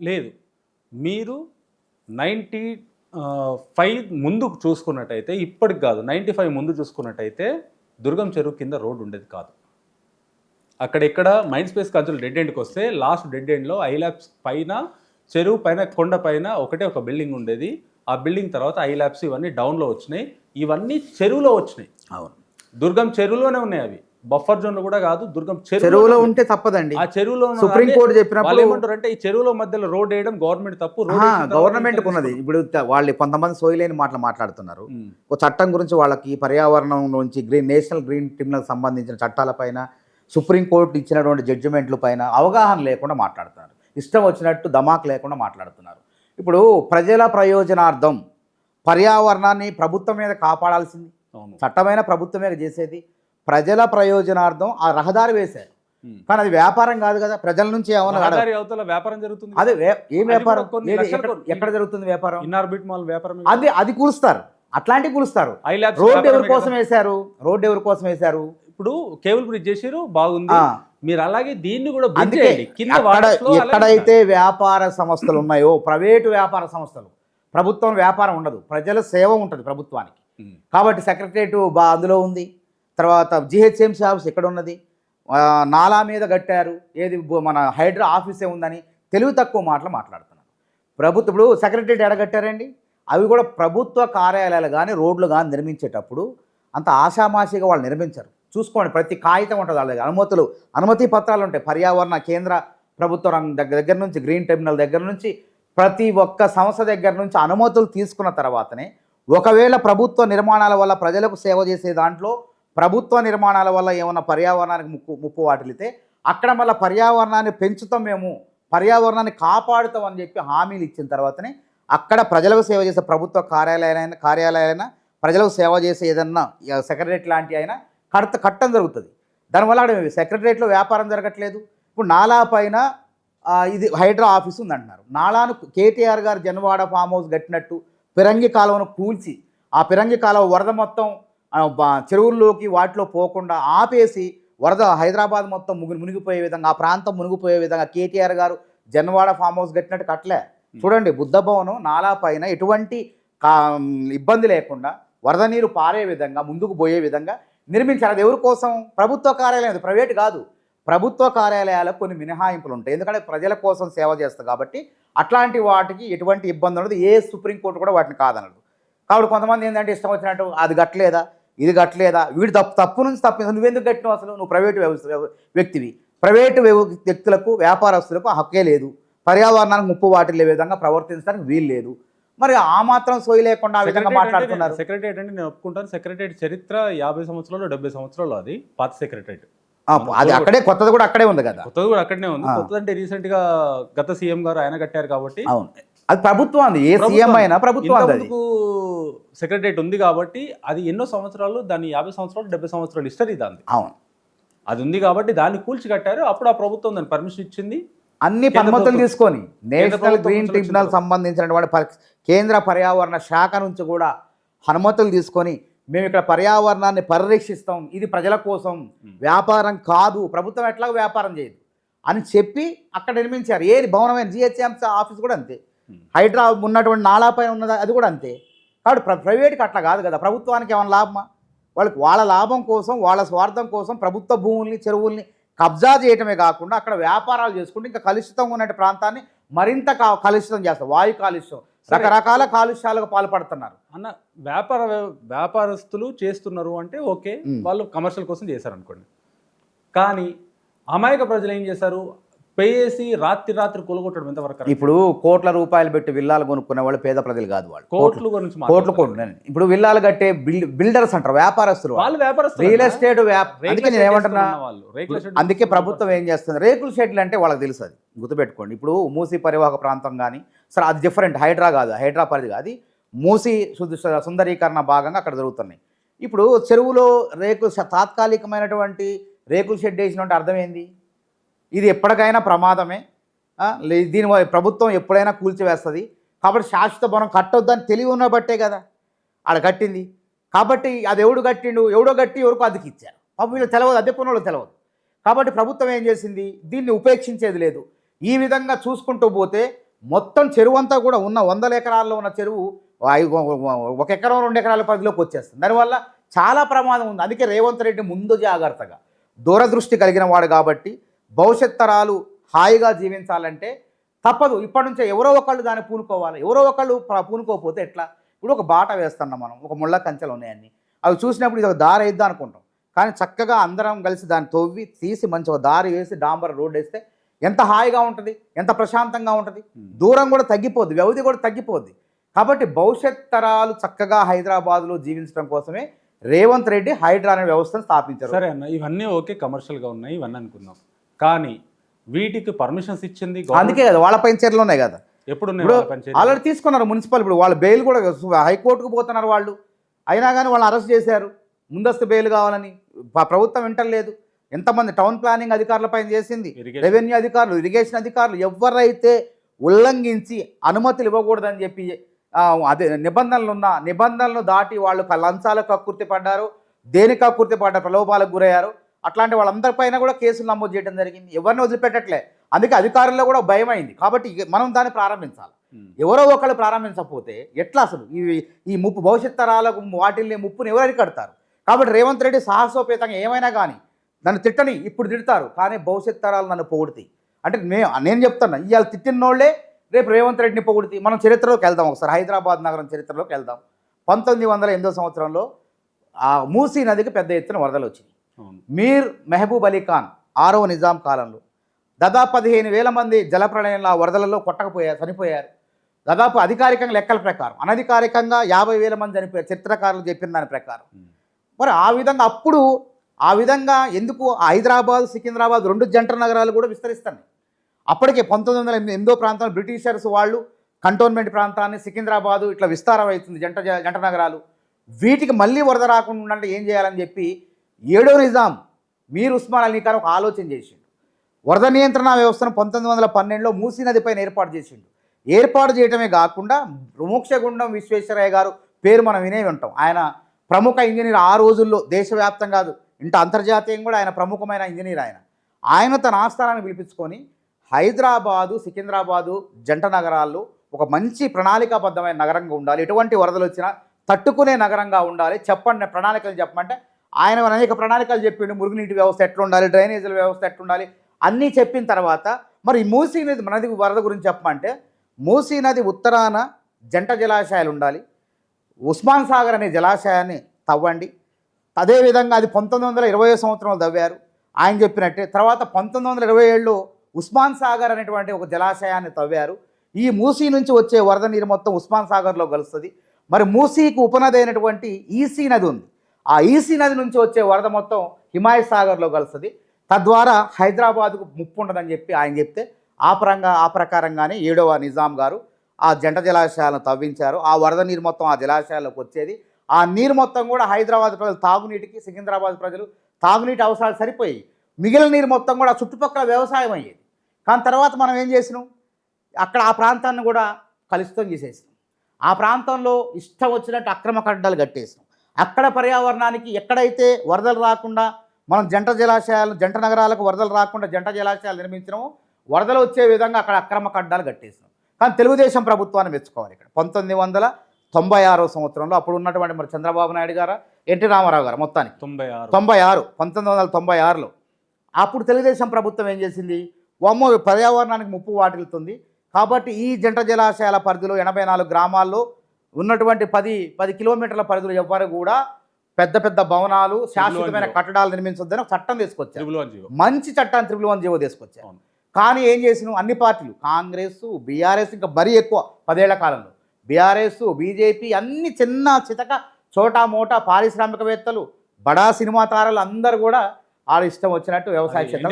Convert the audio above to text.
లేదు. మీరు ninety five ముందు చూసుకున్నట్టయితే ఇప్పటికి కాదు నైంటీ ఫైవ్ ముందు చూసుకున్నట్టయితే దుర్గం చెరువు కింద రోడ్డు ఉండేది కాదు. అక్కడెక్కడ మైండ్ స్పేస్ కంచులు డెడ్ ఎండ్కి వస్తే లాస్ట్ డెడ్ ఎండ్లో ఐలాబ్స్ పైన చెరువు పైన కొండ పైన ఒకటే ఒక బిల్డింగ్ ఉండేది. ఆ బిల్డింగ్ తర్వాత ఐలాబ్స్ ఇవన్నీ డౌన్లో వచ్చినాయి. ఇవన్నీ చెరువులో వచ్చినాయి. అవును. దుర్గం చెరువులోనే ఉన్నాయి అవి. బఫర్ జోన్లో కూడా కాదు దుర్గం చెరువులో ఉంటే తప్పదండి. ఆ చెరువులో సుప్రీం కోర్టు చెప్పినప్పుడు ఏమంటారు అంటే ఈ చెరువులో మధ్యలో రోడ్ వేయడం గవర్నమెంట్ తప్పు గవర్నమెంట్ ఉన్నది. ఇప్పుడు వాళ్ళు కొంతమంది సోయలేని మాటలు మాట్లాడుతున్నారు. ఒక చట్టం గురించి వాళ్ళకి పర్యావరణం నుంచి గ్రీన్ నేషనల్ గ్రీన్ ట్రిబ్యునల్ సంబంధించిన చట్టాలపైన సుప్రీంకోర్టు ఇచ్చినటువంటి జడ్జిమెంట్ల పైన అవగాహన లేకుండా మాట్లాడుతున్నారు. ఇష్టం వచ్చినట్టు ధమాక్ లేకుండా మాట్లాడుతున్నారు. ఇప్పుడు ప్రజల ప్రయోజనార్థం పర్యావరణాన్ని ప్రభుత్వం మీద కాపాడాల్సింది. చట్టమైన ప్రభుత్వమే చేసేది. ప్రజల ప్రయోజనార్థం ఆ రహదారి వేశారు. కానీ అది వ్యాపారం కాదు కదా ప్రజల నుంచి ఏమన్నా అడగ- రహదారి అవతల వ్యాపారం జరుగుతుంది అదే ఏం వ్యాపారం? ఎక్కడ- జరుగుతుంది వ్యాపారం? ఇన్నార్బిట్ మాల్ వ్యాపారం అది అది కూలుస్తారు. అట్లాంటివి కూలుస్తారు. రోడ్డు ఎవరి కోసం. వేశారు? రోడ్డు ఎవరి కోసం వేశారు? ఇప్పుడు కేబుల్ బ్రిడ్జ్ చేసారు బాగుంది. మీరు అలాగే దీన్ని కూడా ఎక్కడైతే వ్యాపార సంస్థలు ఉన్నాయో ప్రైవేటు వ్యాపార సంస్థలు ప్రభుత్వం వ్యాపారం ఉండదు. ప్రజల సేవ ఉంటుంది ప్రభుత్వానికి. కాబట్టి సెక్రటరేట్ బా అందులో ఉంది. తర్వాత జిహెచ్ఎంసీ ఆఫీస్ ఎక్కడ ఉన్నది నాలా మీద కట్టారు. ఏది మన హైడ్రా ఆఫీసే ఉందని తెలివి తక్కువ మాటలు మాట్లాడుతున్నారు. ప్రభుత్వం ఇప్పుడు సెక్రటరీ ఎడగట్టారండి అవి కూడా ప్రభుత్వ కార్యాలయాలు కానీ రోడ్లు కానీ నిర్మించేటప్పుడు అంత ఆషామాషిగా వాళ్ళు నిర్మించరు. చూసుకోండి ప్రతి కాగితం ఉంటుంది వాళ్ళ దగ్గర. అనుమతులు అనుమతి పత్రాలు ఉంటాయి. పర్యావరణ కేంద్ర ప్రభుత్వ రంగం దగ్గర దగ్గర నుంచి గ్రీన్ ట్రిబ్యునల్ దగ్గర నుంచి ప్రతి ఒక్క సంస్థ దగ్గర నుంచి అనుమతులు తీసుకున్న తర్వాతనే ఒకవేళ ప్రభుత్వ నిర్మాణాల వల్ల ప్రజలకు సేవ చేసే దాంట్లో ప్రభుత్వ నిర్మాణాల వల్ల ఏమైనా పర్యావరణానికి ముప్పు ముప్పు వాటిల్లితే అక్కడ మళ్ళీ పర్యావరణాన్ని పెంచుతాం మేము పర్యావరణాన్ని కాపాడుతాం అని చెప్పి హామీలు ఇచ్చిన తర్వాతనే అక్కడ ప్రజలకు సేవ చేసే ప్రభుత్వ కార్యాలయాలైనా కార్యాలయాలైనా ప్రజలకు సేవ చేసే ఏదన్నా సెక్రటరేట్ లాంటి అయినా కడత కట్టడం జరుగుతుంది. దానివల్ల అక్కడ సెక్రటరేట్లో వ్యాపారం జరగట్లేదు. ఇప్పుడు నాలా పైన ఇది హైడ్రా ఆఫీస్ ఉంది అంటున్నారు నాలాను కేటీఆర్ గారు జన్వాడ ఫామ్ హౌస్ కట్టినట్టు పిరంగి కాలువను కూల్చి ఆ పిరంగి కాలువ వరద మొత్తం చెరువుల్లోకి వాటిలో పోకుండా ఆపేసి వరద హైదరాబాద్ మొత్తం ముగి మునిగిపోయే విధంగా ఆ ప్రాంతం మునిగిపోయే విధంగా కేటీఆర్ గారు జన్వాడ ఫామ్ హౌస్ కట్టినట్టు కట్టలే. చూడండి బుద్ధ భవనం నాలా పైన ఎటువంటి కా- ఇబ్బంది లేకుండా వరద నీరు పారే విధంగా ముందుకు పోయే విధంగా నిర్మించారు. అది ఎవరి కోసం? ప్రభుత్వ కార్యాలయం. అది ప్రైవేట్ కాదు. ప్రభుత్వ కార్యాలయాలకు కొన్ని మినహాయింపులు ఉంటాయి. ఎందుకంటే ప్రజల కోసం సేవ చేస్తారు కాబట్టి అట్లాంటి వాటికి ఎటువంటి ఇబ్బంది ఉండదు. ఏ సుప్రీంకోర్టు కూడా వాటిని కాదనదు కాబట్టి కొంతమంది ఏంటంటే ఇష్టం వచ్చినట్టు అది గట్టలేదా ఇది గట్టలేదా వీడు తప్పు తప్పు నుంచి తప్పు నువ్వెందుకు కట్టినావు అసలు? నువ్వు ప్రైవేటు వ్యవస్థ వ్యవ- వ్యక్తివి. ప్రైవేటు వ్యక్తులకు వ్యాపారస్తులకు హక్కే లేదు. పర్యావరణానికి ముప్పు వాటిల్లే విధంగా ప్రవర్తించడానికి వీలు లేదు. మరి ఆ మాత్రం సోయి లేకుండా ఆ విధంగా మాట్లాడుతున్నారు. సెక్రటరేట్ అంటే నేను ఒప్పుకుంటాను. సెక్రటరేట్ చరిత్ర యాభై సంవత్సరాలు డెబ్బై సంవత్సరాలు అది. పాత సెక్రటరేట్ అది అక్కడే కొత్తది కూడా అక్కడే ఉంది కదా? కొత్తది కూడా అక్కడనే ఉంది. కొత్తది అంటే రీసెంట్గా గత సీఎం గారు ఆయన కట్టారు కాబట్టి అవును. అది ప్రభుత్వం అది ఏ. సీఎం అయినా ప్రభుత్వం సెక్రటరేట్ ఉంది కాబట్టి అది ఎన్నో సంవత్సరాలు దాని యాభై సంవత్సరాలు డెబ్బై సంవత్సరాలు హిస్టరీ దాన్ని అవును. అది ఉంది కాబట్టి దాన్ని కూల్చి కట్టారు. అప్పుడు ఆ ప్రభుత్వం దాన్ని పర్మిషన్ ఇచ్చింది. అన్ని పనుమతులు తీసుకొని నేషనల్ గ్రీన్ ట్రిబ్యునల్ సంబంధించినటువంటి కేంద్ర పర్యావరణ శాఖ నుంచి కూడా అనుమతులు తీసుకొని మేము ఇక్కడ పర్యావరణాన్ని పరిరక్షిస్తాం. ఇది ప్రజల కోసం. వ్యాపారం కాదు. ప్రభుత్వం ఎట్లాగో వ్యాపారం చేయదు. అని చెప్పి అక్కడ నిర్మించారు. ఏది భవనమైన జిహెచ్ఎంసీ ఆఫీస్ కూడా అంతే. హైడ్రా ఉన్నటువంటి నాలాపై ఉన్నది? అది కూడా అంతే. కాబట్టి ప్ర ప్రైవేట్కి అట్లా కాదు కదా. ప్రభుత్వానికి ఏమైనా లాభమా? వాళ్ళకి వాళ్ళ లాభం కోసం వాళ్ళ స్వార్థం కోసం ప్రభుత్వ భూముల్ని చెరువుల్ని కబ్జా చేయటమే కాకుండా అక్కడ వ్యాపారాలు చేసుకుంటూ ఇంకా కలుషితంగా ఉన్న ప్రాంతాన్ని మరింత కలుషితం చేస్తారు. వాయు కాలుష్యం. రకరకాల కాలుష్యాలకు పాల్పడుతున్నారు. అన్న వ్యాపార వ్యాపారస్తులు చేస్తున్నారు అంటే ఓకే. వాళ్ళు కమర్షియల్ కోసం చేశారు అనుకోండి కానీ అమాయక ప్రజలు ఏం చేశారు? పేసి రాత్రి రాత్రి కూలగొట్టడం ఎంతవరకు? ఇప్పుడు కోట్ల రూపాయలు పెట్టి విల్లాలు కొనుక్కునే వాళ్ళు పేద ప్రజలు కాదు వాళ్ళు కోట్లు గురించి కోట్లు. కోట్లు ఇప్పుడు విల్లాలు కట్టే బిల్డ్ బిల్డర్స్ అంటారు వ్యాపారస్తులు వాళ్ళు. వ్యాపారస్తులు రియల్. ఎస్టేట్ అందుకే నేను ఏమంటున్నా అందుకే ప్రభుత్వం ఏం చేస్తుంది రేకుల షెడ్లు అంటే వాళ్ళకి తెలుసు అది గుర్తుపెట్టుకోండి ఇప్పుడు మూసీ పరివాహక ప్రాంతం కానీ సరే అది డిఫరెంట్ హైడ్రా కాదు హైడ్రా పరిధి కాదు అది మూసీ శుద్ధ- సుందరీకరణ భాగంగా అక్కడ జరుగుతున్నాయి ఇప్పుడు చెరువులో రేకులు తాత్కాలికమైనటువంటి రేకుల షెడ్ వేసినటువంటి అర్థం ఏంది ఇది ఎప్పటికైనా ప్రమాదమే. లే- దీని ప్రభుత్వం ఎప్పుడైనా కూల్చివేస్తుంది. కాబట్టి శాశ్వత భవనం కట్టొద్దని తెలివి ఉన్నబట్టే కదా. ఆడ కట్టింది. కాబట్టి అది ఎవడు కట్టిండు. ఎవడో కట్టి ఎవరికో అద్దెకి ఇచ్చారు పాపం వీళ్ళు తెలవదు అద్దె పనులు తెలవదు. కాబట్టి ప్రభుత్వం ఏం చేసింది? దీన్ని ఉపేక్షించేది లేదు. ఈ విధంగా చూసుకుంటూ పోతే మొత్తం చెరువు అంతా కూడా ఉన్న వందల ఎకరాల్లో ఉన్న చెరువు ఒక ఎకరం రెండు ఎకరాల పరిధిలోకి వచ్చేస్తుంది. దానివల్ల చాలా ప్రమాదం ఉంది. అందుకే రేవంత్ రెడ్డి ముందు జాగ్రత్తగా. దూరదృష్టి కలిగిన వాడు కాబట్టి భవిష్యత్ తరాలు హాయిగా జీవించాలంటే తప్పదు. ఇప్పటి నుంచే ఎవరో ఒకళ్ళు దాన్ని పూనుకోవాలి. ఎవరో ఒకళ్ళు పూనుకోకపోతే ఎట్లా? ఇప్పుడు ఒక బాట వేస్తున్నాం మనం. ఒక ముళ్ళ కంచెలు ఉన్నాయన్ని అవి చూసినప్పుడు ఇది ఒక దారి వేద్దాం అనుకుంటాం. కానీ చక్కగా అందరం కలిసి దాన్ని తవ్వి తీసి మంచి ఒక దారి వేసి డాంబర్ రోడ్ వేస్తే ఎంత హాయిగా ఉంటుంది? ఎంత ప్రశాంతంగా ఉంటుంది? దూరం కూడా తగ్గిపోద్ది. వ్యవధి కూడా తగ్గిపోద్ది. కాబట్టి భవిష్యత్ తరాలు చక్కగా హైదరాబాద్లో జీవించడం కోసమే రేవంత్ రెడ్డి హైడ్రా అనే వ్యవస్థను స్థాపించారు. సరే అన్న. ఇవన్నీ ఓకే కమర్షియల్గా ఉన్నాయి. ఇవన్నీ అనుకుందాం. కానీ వీటికి పర్మిషన్స్ ఇచ్చింది అందుకే కదా వాళ్ళ పంచర్లు ఉన్నాయి కదా. ఎప్పుడు వాళ్ళ? ఆల్రెడీ తీసుకున్నారు మున్సిపల్ ఇప్పుడు వాళ్ళ బెయిల్ కూడా హైకోర్టుకు పోతున్నారు వాళ్ళు. అయినా కానీ వాళ్ళని అరెస్ట్ చేశారు. ముందస్తు బెయిల్ కావాలని. ప్రభుత్వం వింటలేదు. ఎంతమంది టౌన్ ప్లానింగ్ అధికారులపైన చేసింది. రెవెన్యూ అధికారులు ఇరిగేషన్ అధికారులు ఎవరైతే ఉల్లంఘించి అనుమతులు ఇవ్వకూడదని చెప్పి అదే నిబంధనలు ఉన్న నిబంధనలు దాటి వాళ్ళు లంచాలకు కక్కుర్తి పడ్డారు. దేనికి కక్కుర్తి పడ్డారు ప్రలోభాలకు గురయ్యారు. అట్లాంటి వాళ్ళందరిపైన కూడా కేసులు నమోదు చేయడం జరిగింది. ఎవరిని వదిలిపెట్టట్లే. అందుకే అధికారుల్లో కూడా భయం అయింది కాబట్టి మనం దాన్ని ప్రారంభించాలి. ఎవరో ఒకళ్ళు ప్రారంభించకపోతే ఎట్లా అసలు? ఈ ఈ ముప్పు భవిష్యత్ తరాలకు వాటిల్ని ముప్పుని ఎవరు అరికడతారు? కాబట్టి రేవంత్ రెడ్డి సాహసోపేతంగా ఏమైనా కానీ నన్ను తిట్టని ఇప్పుడు తిడతారు. కానీ భవిష్యత్ తరాలు నన్ను పొగుడుతాయి. అంటే నే నేను చెప్తున్నా ఇవాళ తిట్టినోళ్ళే రేపు రేవంత్ రెడ్డిని పొగుడుతి మనం చరిత్రలోకి వెళ్దాం ఒకసారి. హైదరాబాద్ నగరం చరిత్రలోకి వెళ్దాం. పంతొమ్మిది వందల ఎనిమిదో సంవత్సరంలో ఆ మూసీ నదికి పెద్ద ఎత్తున వరదలు వచ్చినాయి. అవును మీర్ మెహబూబ్ అలీ ఖాన్ ఆరవ నిజాం కాలంలో దాదాపు పదిహేను వేల మంది జలప్రళయంలో ఆ వరదలలో కొట్టకపోయారు చనిపోయారు. దాదాపు అధికారికంగా లెక్కల ప్రకారం అనధికారికంగా యాభై వేల మంది చనిపోయారు. చరిత్రకారులు చెప్పిన దాని ప్రకారం. మరి ఆ విధంగా అప్పుడు ఆ విధంగా ఎందుకు హైదరాబాద్ సికింద్రాబాద్ రెండు జంట నగరాలు కూడా విస్తరిస్తున్నాయి. అప్పటికే పంతొమ్మిది వందల ఎనిమిది ఎనిమిదో ప్రాంతంలో బ్రిటిషర్స్ వాళ్ళు కంటోన్మెంట్ ప్రాంతాన్ని సికింద్రాబాదు ఇట్లా విస్తారం అవుతుంది జంట జంట నగరాలు. వీటికి మళ్ళీ వరద రాకుండా ఏం చేయాలని చెప్పి ఏడో నిజాం. మీర్ ఉస్మాన్ అలీ ఖాన్ ఒక ఆలోచన చేసిండు. వరద నియంత్రణ వ్యవస్థను పంతొమ్మిది వందల పన్నెండులో మూసీ నదిపైన ఏర్పాటు చేసిండు. ఏర్పాటు చేయడమే కాకుండా మోక్షగుండం విశ్వేశ్వరయ్య గారు పేరు మనం వినే ఉంటాం. ఆయన ప్రముఖ ఇంజనీర్ ఆ రోజుల్లో దేశవ్యాప్తం కాదు ఇంత అంతర్జాతీయం కూడా ఆయన ప్రముఖమైన ఇంజనీర్ ఆయన. ఆయన తన ఆస్థానాన్ని పిలిపించుకొని హైదరాబాదు సికింద్రాబాదు జంట నగరాల్లో ఒక మంచి ప్రణాళికాబద్ధమైన నగరంగా ఉండాలి. ఎటువంటి వరదలు వచ్చినా తట్టుకునే నగరంగా ఉండాలి. చెప్పండి ప్రణాళికలు చెప్పమంటే ఆయన అనేక ప్రణాళికలు చెప్పిండు. మురుగునీటి వ్యవస్థ ఎట్లుండాలి? డ్రైనేజీల వ్యవస్థ ఎట్లుండాలి? అన్నీ చెప్పిన తర్వాత మరి మూసీ నది మనది వరద గురించి చెప్పమంటే మూసీ నది ఉత్తరాన జంట జలాశయాలు ఉండాలి. ఉస్మాన్ సాగర్ అనే జలాశయాన్ని తవ్వండి. అదేవిధంగా అది పంతొమ్మిది వందల ఇరవై సంవత్సరంలో తవ్వారు. ఆయన చెప్పినట్టే తర్వాత పంతొమ్మిది వందల ఇరవై ఏడులో ఉస్మాన్ సాగర్ అనేటువంటి ఒక జలాశయాన్ని తవ్వారు. ఈ మూసీ నుంచి వచ్చే వరద నీరు మొత్తం ఉస్మాన్ సాగర్లో కలుస్తుంది. మరి మూసీకి ఉపనది అయినటువంటి ఈసీ నది ఉంది. ఆ ఈసీ నది నుంచి వచ్చే వరద మొత్తం హిమాయత్ సాగర్లో కలుస్తుంది. తద్వారా హైదరాబాద్కు ముప్పు ఉండదని చెప్పి ఆయన చెప్తే ఆ పరంగా ఆ ప్రకారంగానే ఏడవ నిజాం గారు ఆ జంట జలాశయాలను తవ్వించారు. ఆ వరద నీరు మొత్తం ఆ జలాశయాల్లోకి వచ్చేది. ఆ నీరు మొత్తం కూడా హైదరాబాద్ ప్రజలు తాగునీటికి సికింద్రాబాద్ ప్రజలు తాగునీటి అవసరాలు సరిపోయి మిగిలిన నీరు మొత్తం కూడా చుట్టుపక్కల వ్యవసాయం అయ్యేది. కానీ తర్వాత మనం ఏం చేసినాం? అక్కడ ఆ ప్రాంతాన్ని కూడా కలుషితం చేసేసినాం. ఆ ప్రాంతంలో ఇష్టం వచ్చినట్టు అక్రమ కడ్డాలు కట్టేసినాం. అక్కడ పర్యావరణానికి ఎక్కడైతే వరదలు రాకుండా మనం జంట జలాశయాలు జంట నగరాలకు వరదలు రాకుండా జంట జలాశయాలు నిర్మించినామో వరదలు వచ్చే విధంగా అక్కడ అక్రమ కడ్డాలు కట్టేసినాం. కానీ తెలుగుదేశం ప్రభుత్వాన్ని మెచ్చుకోవాలి ఇక్కడ. పంతొమ్మిది వందల తొంభై ఆరో సంవత్సరంలో అప్పుడు ఉన్నటువంటి మరి చంద్రబాబు నాయుడు గారు ఎన్టీ రామారావు గారు మొత్తానికి? తొంభై ఆరు. తొంభై ఆరు పంతొమ్మిది వందల తొంభై ఆరులో. అప్పుడు తెలుగుదేశం ప్రభుత్వం ఏం చేసింది? వమ్మ పర్యావరణానికి ముప్పు వాటిల్తుంది కాబట్టి ఈ జంట జలాశయాల పరిధిలో ఎనభై నాలుగు గ్రామాల్లో ఉన్నటువంటి పది పది కిలోమీటర్ల పరిధిలో ఎవ్వరు కూడా పెద్ద పెద్ద భవనాలు శాశ్వతమైన. కట్టడాలు నిర్మించొద్దని ఒక చట్టం తీసుకొచ్చారు. మంచి చట్టాన్ని త్రిపుల్ వన్ జీవో తీసుకొచ్చారు. కానీ ఏం చేసినాం అన్ని పార్టీలు. కాంగ్రెస్ బీఆర్ఎస్ ఇంకా మరీ ఎక్కువ పదేళ్ళ కాలంలో. బీఆర్ఎస్ బీజేపీ అన్ని చిన్న చితక చోటా మోటా పారిశ్రామికవేత్తలు బడా సినిమా తారలు అందరూ కూడా వాళ్ళ ఇష్టం వచ్చినట్టు వ్యవసాయ క్షేత్రం